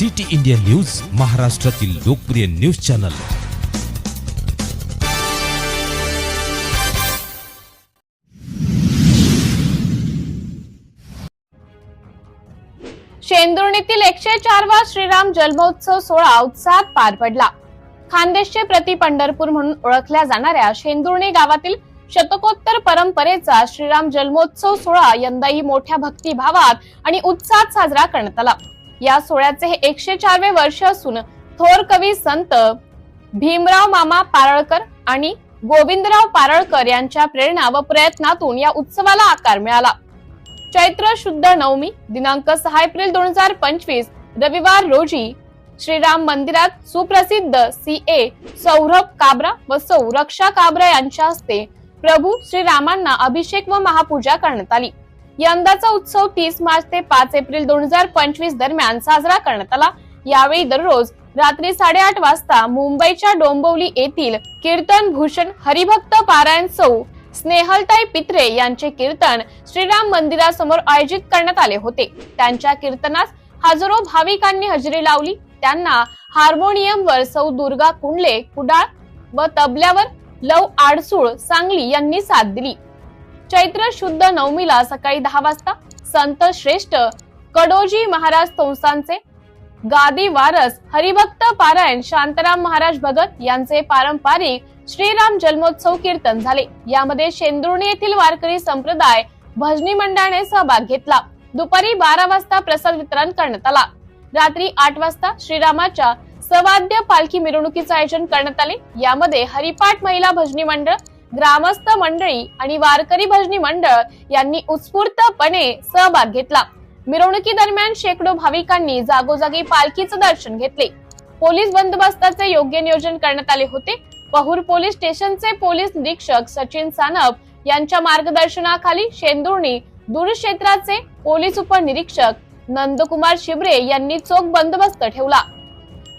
City India news महाराष्ट्रातील लोकप्रिय news channel. शेंदुर्णीतील एकशे चारवा श्रीराम जन्मोत्सव सोहळा उत्साहात पार पडला. खानदेशचे प्रति पंढरपूर म्हणून ओळखल्या जाणाऱ्या शेंदुर्णी गावातील शतकोत्तर परंपरेचा श्रीराम जन्मोत्सव सोहळा यंदाही मोठ्या भक्तिभावात आणि उत्साहात साजरा करण्यात आला. या सोहळ्याचे हे एकशे चारवे वर्ष असून थोर कवी संत भीमराव मामा पारळकर आणि गोविंदराव पारळकर यांच्या प्रेरणा व प्रयत्नातून या उत्सवाला आकार मिळाला. चैत्र शुद्ध नवमी दिनांक सहा एप्रिल दोन हजार पंचवीस रविवार रोजी श्रीराम मंदिरात सुप्रसिद्ध सी ए सौरभ काबरा व सौ रक्षा काबरा यांच्या हस्ते प्रभू श्रीरामांना अभिषेक व महापूजा करण्यात आली. यंदाचा उत्सव तीस मार्च ते पाच एप्रिल दोन हजार पंचवीस दरम्यान साजरा करण्यात आला. यावेळी दररोज रात्री साडेआठ वाजता मुंबईच्या डोंबिवली येथील कीर्तन भूषण हरिभक्त पारायण सौ स्नेहलताई पित्रे यांचे कीर्तन श्रीराम मंदिरासमोर आयोजित करण्यात आले होते. त्यांच्या कीर्तनास हजारो भाविकांनी हजेरी लावली. त्यांना हार्मोनियमवर सौ दुर्गा कुंडले कुडाळ व तबल्यावर लव आडसूळ सांगली यांनी साथ दिली. चैत्र शुद्ध नवमीला सकाळी दहा वाजता संत श्रेष्ठ कडोजी महाराज संस्थांचे गादी वारस हरिभक्त पारायण शांताराम महाराज भगत यांचे पारंपरिक श्रीराम जन्मोत्सव कीर्तन झाले. यामध्ये शेंदुर्णी येथील वारकरी संप्रदाय भजनी मंडळाने सहभाग घेतला. दुपारी बारा वाजता प्रसाद वितरण करण्यात आला. रात्री आठ वाजता श्रीरामाच्या सवाद्य पालखी मिरवणुकीचे आयोजन करण्यात आले. यामध्ये हरिपाठ महिला भजनी मंडळ ग्रामस्थ मंडळी आणि वारकरी भजनी मंडळ यांनी उत्स्फूर्तपणे सहभाग घेतला. मिरवणुकी दरम्यान शेकडो भाविकांनी जागोजागी पालखीचं दर्शन घेतले. पोलीस बंदोबस्ताचे योग्य नियोजन करण्यात आले होते. पहूर पोलीस स्टेशनचे पोलीस निरीक्षक सचिन सानप यांच्या मार्गदर्शनाखाली शेंदुर्णी दूरक्षेत्राचे पोलीस उपनिरीक्षक नंदकुमार शिबरे यांनी चोख बंदोबस्त ठेवला.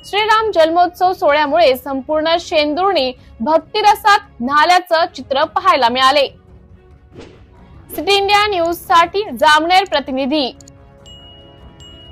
श्रीराम जन्मोत्सव सोहळ्यामुळे संपूर्ण शेंदुर्णी भक्तिरसात न्हाल्याचं चित्र पाहायला मिळाले. सिटी इंडिया न्यूजसाठी जामनेर प्रतिनिधी